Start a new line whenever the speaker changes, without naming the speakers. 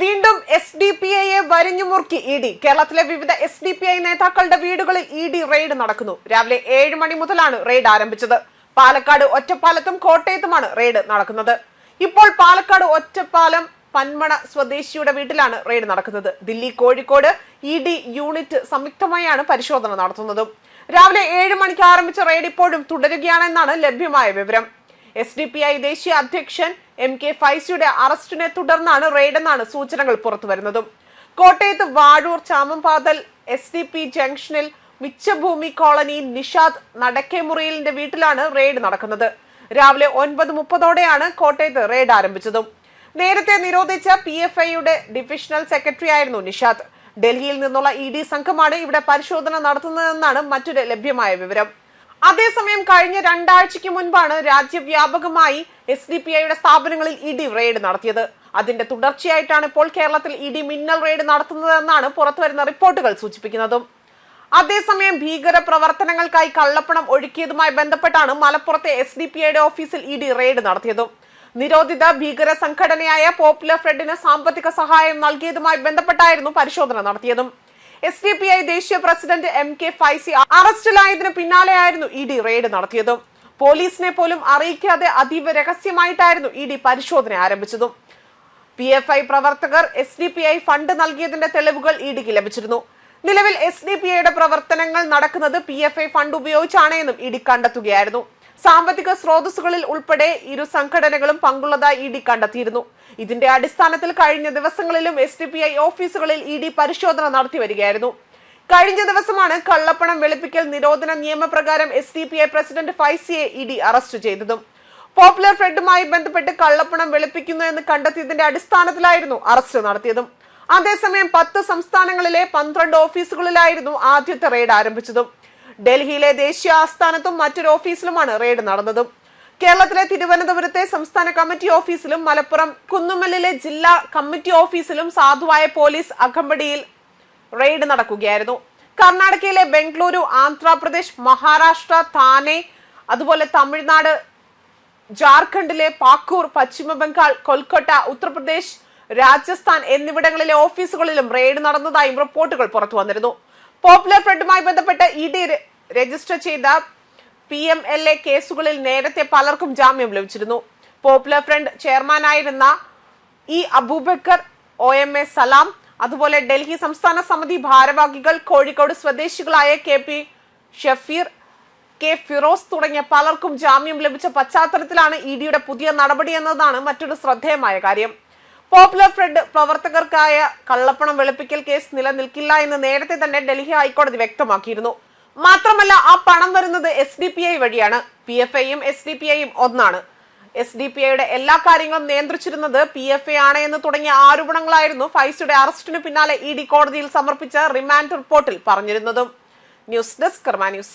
വീണ്ടും S D P ഐയെ വരിഞ്ഞുമുറുക്കി E D. കേരളത്തിലെ വിവിധ എസ് ഡി പി ഐ നേതാക്കളുടെ വീടുകളിൽ ഇ ഡി റെയ്ഡ് നടക്കുന്നു. രാവിലെ ഏഴ് മണി മുതലാണ് റെയ്ഡ് ആരംഭിച്ചത്. പാലക്കാട് ഒറ്റപ്പാലത്തും കോട്ടയത്തുമാണ് റെയ്ഡ് നടക്കുന്നത്. ഇപ്പോൾ പാലക്കാട് ഒറ്റപ്പാലം പന്മണ സ്വദേശിയുടെ വീട്ടിലാണ് റെയ്ഡ് നടക്കുന്നത്. Delhi Kozhikode E D unit സംയുക്തമായാണ് പരിശോധന നടത്തുന്നതും. രാവിലെ ഏഴ് മണിക്ക് ആരംഭിച്ച റെയ്ഡ് ഇപ്പോഴും തുടരുകയാണെന്നാണ് ലഭ്യമായ വിവരം. എസ് ഡി പി ഐ ദേശീയ അധ്യക്ഷൻ എം കെ ഫൈസിയുടെ അറസ്റ്റിനെ തുടർന്നാണ് റെയ്ഡെന്നാണ് സൂചനകൾ പുറത്തു പുറത്തുവരുന്നതും. കോട്ടയത്ത് Vazhoor Chamampathal S D P ജംഗ്ഷനിൽ മിച്ചഭൂമി കോളനി നിഷാദ് നടക്കേമുറിയിലിന്റെ വീട്ടിലാണ് റെയ്ഡ് നടക്കുന്നത്. രാവിലെ ഒൻപത് മുപ്പതോടെയാണ് കോട്ടയത്ത് റെയ്ഡ് ആരംഭിച്ചതും. നേരത്തെ നിരോധിച്ച പി എഫ് ഐയുടെ ഡിവിഷണൽ സെക്രട്ടറി ആയിരുന്നു നിഷാദ്. ഡൽഹിയിൽ നിന്നുള്ള ഇ ഡി സംഘമാണ് ഇവിടെ പരിശോധന നടത്തുന്നതെന്നാണ് മറ്റൊരു ലഭ്യമായ വിവരം. അതേസമയം കഴിഞ്ഞ രണ്ടാഴ്ചയ്ക്ക് മുൻപാണ് രാജ്യവ്യാപകമായി എസ് ഡി പി ഐയുടെ സ്ഥാപനങ്ങളിൽ ഇഡി റെയ്ഡ് നടത്തിയത്. അതിന്റെ തുടർച്ചയായിട്ടാണ് ഇപ്പോൾ കേരളത്തിൽ ഇഡി മിന്നൽ റെയ്ഡ് നടത്തുന്നതെന്നാണ് പുറത്തുവരുന്ന റിപ്പോർട്ടുകൾ സൂചിപ്പിക്കുന്നതും. അതേസമയം ഭീകര പ്രവർത്തനങ്ങൾക്കായി കള്ളപ്പണം ഒഴുക്കിയതുമായി ബന്ധപ്പെട്ടാണ് മലപ്പുറത്തെ എസ് ഡി പി ഐയുടെ ഓഫീസിൽ ഇഡി റെയ്ഡ് നടത്തിയതും. നിരോധിത ഭീകര സംഘടനയായ പോപ്പുലർ ഫ്രണ്ടിന് സാമ്പത്തിക സഹായം നൽകിയതുമായി ബന്ധപ്പെട്ടായിരുന്നു പരിശോധന നടത്തിയതും. എസ് ഡി പി ഐ ദേശീയ പ്രസിഡന്റ് എം കെ ഫൈസി അറസ്റ്റിലായതിനു പിന്നാലെയായിരുന്നു ഇഡി റെയ്ഡ് നടത്തിയതും. പോലീസിനെ പോലും അറിയിക്കാതെ അതീവ രഹസ്യമായിട്ടായിരുന്നു ഇ ഡി പരിശോധന ആരംഭിച്ചതും. പി എഫ് ഐ പ്രവർത്തകർ S D P I fund നൽകിയതിന്റെ തെളിവുകൾ ഇ ഡിക്ക് ലഭിച്ചിരുന്നു. നിലവിൽ എസ് ഡി പി ഐയുടെ പ്രവർത്തനങ്ങൾ നടക്കുന്നത് പി എഫ് ഐ ഫണ്ട് ഉപയോഗിച്ചാണ് എന്നും ഇ ഡി കണ്ടെത്തുകയായിരുന്നു. സാമ്പത്തിക സ്രോതസ്സുകളിൽ ഉൾപ്പെടെ ഇരു സംഘടനകളും പങ്കുള്ളതായി ഇ ഡി കണ്ടെത്തിയിരുന്നു. ഇതിന്റെ അടിസ്ഥാനത്തിൽ കഴിഞ്ഞ ദിവസങ്ങളിലും എസ് ഡി പി ഐ ഓഫീസുകളിൽ ഇ ഡി പരിശോധന നടത്തി വരികയായിരുന്നു. കഴിഞ്ഞ ദിവസമാണ് കള്ളപ്പണം വെളുപ്പിക്കൽ നിരോധന നിയമപ്രകാരം S D P I president ഫൈസിയെ E D arrest ചെയ്തതും. പോപ്പുലർ ഫ്രണ്ടുമായി ബന്ധപ്പെട്ട് കള്ളപ്പണം വെളുപ്പിക്കുന്നു എന്ന് കണ്ടെത്തിയതിന്റെ അടിസ്ഥാനത്തിലായിരുന്നു അറസ്റ്റ് നടത്തിയതും. അതേസമയം പത്ത് സംസ്ഥാനങ്ങളിലെ പന്ത്രണ്ട് ഓഫീസുകളിലായിരുന്നു ആദ്യത്തെ റെയ്ഡ് ആരംഭിച്ചതും. ഡൽഹിയിലെ ദേശീയ ആസ്ഥാനത്തും മറ്റൊരു ഓഫീസിലുമാണ് റെയ്ഡ് നടന്നതും. കേരളത്തിലെ തിരുവനന്തപുരത്തെ സംസ്ഥാന കമ്മിറ്റി ഓഫീസിലും മലപ്പുറം കുന്നുമല്ലിലെ ജില്ലാ കമ്മിറ്റി ഓഫീസിലും സാധുവായ പോലീസ് അകമ്പടിയിൽ റെയ്ഡ് നടക്കുകയായിരുന്നു. കർണാടകയിലെ ബംഗളൂരു ആന്ധ്രാപ്രദേശ് മഹാരാഷ്ട്ര താനെ അതുപോലെ തമിഴ്നാട് ജാർഖണ്ഡിലെ പാക്കൂർ പശ്ചിമ ബംഗാൾ കൊൽക്കത്ത ഉത്തർപ്രദേശ് രാജസ്ഥാൻ എന്നിവിടങ്ങളിലെ ഓഫീസുകളിലും റെയ്ഡ് നടന്നതായും റിപ്പോർട്ടുകൾ പുറത്തു വന്നിരുന്നു. പോപ്പുലർ ഫ്രണ്ടുമായി ബന്ധപ്പെട്ട് ഇ ഡി രജിസ്റ്റർ ചെയ്ത പി എം എൽ എ കേസുകളിൽ നേരത്തെ പലർക്കും ജാമ്യം ലഭിച്ചിരുന്നു. Popular front ചെയർമാനായിരുന്ന E Abubacker O M A Salam അതുപോലെ ഡൽഹി സംസ്ഥാന സമിതി ഭാരവാഹികൾ കോഴിക്കോട് സ്വദേശികളായ K P Shafeer K Firoz തുടങ്ങിയ പലർക്കും ജാമ്യം ലഭിച്ച പശ്ചാത്തലത്തിലാണ് ഇ ഡിയുടെ പുതിയ നടപടി എന്നതാണ് മറ്റൊരു ശ്രദ്ധേയമായ കാര്യം. പോപ്പുലർ ഫ്രണ്ട് പ്രവർത്തകർക്കായ കള്ളപ്പണം വെളുപ്പിക്കൽ കേസ് നിലനിൽക്കില്ല എന്ന് നേരത്തെ തന്നെ ഡൽഹി ഹൈക്കോടതി വ്യക്തമാക്കിയിരുന്നു. മാത്രമല്ല ആ പണം വരുന്നത് എസ് ഡി പി ഐ വഴിയാണ്. പി എഫ് ഐയും എസ് ഡി പി ഐയും ഒന്നാണ്. എസ് ഡി പി ഐയുടെ എല്ലാ കാര്യങ്ങളും നിയന്ത്രിച്ചിരുന്നത് പി എഫ് ഐ ആണ് എന്ന് തുടങ്ങിയ ആരോപണങ്ങളായിരുന്നു ഫൈസിയുടെ അറസ്റ്റിന് പിന്നാലെ ഇ ഡി കോടതിയിൽ സമർപ്പിച്ച റിമാൻഡ് റിപ്പോർട്ടിൽ പറഞ്ഞിരുന്നതും. News desk news.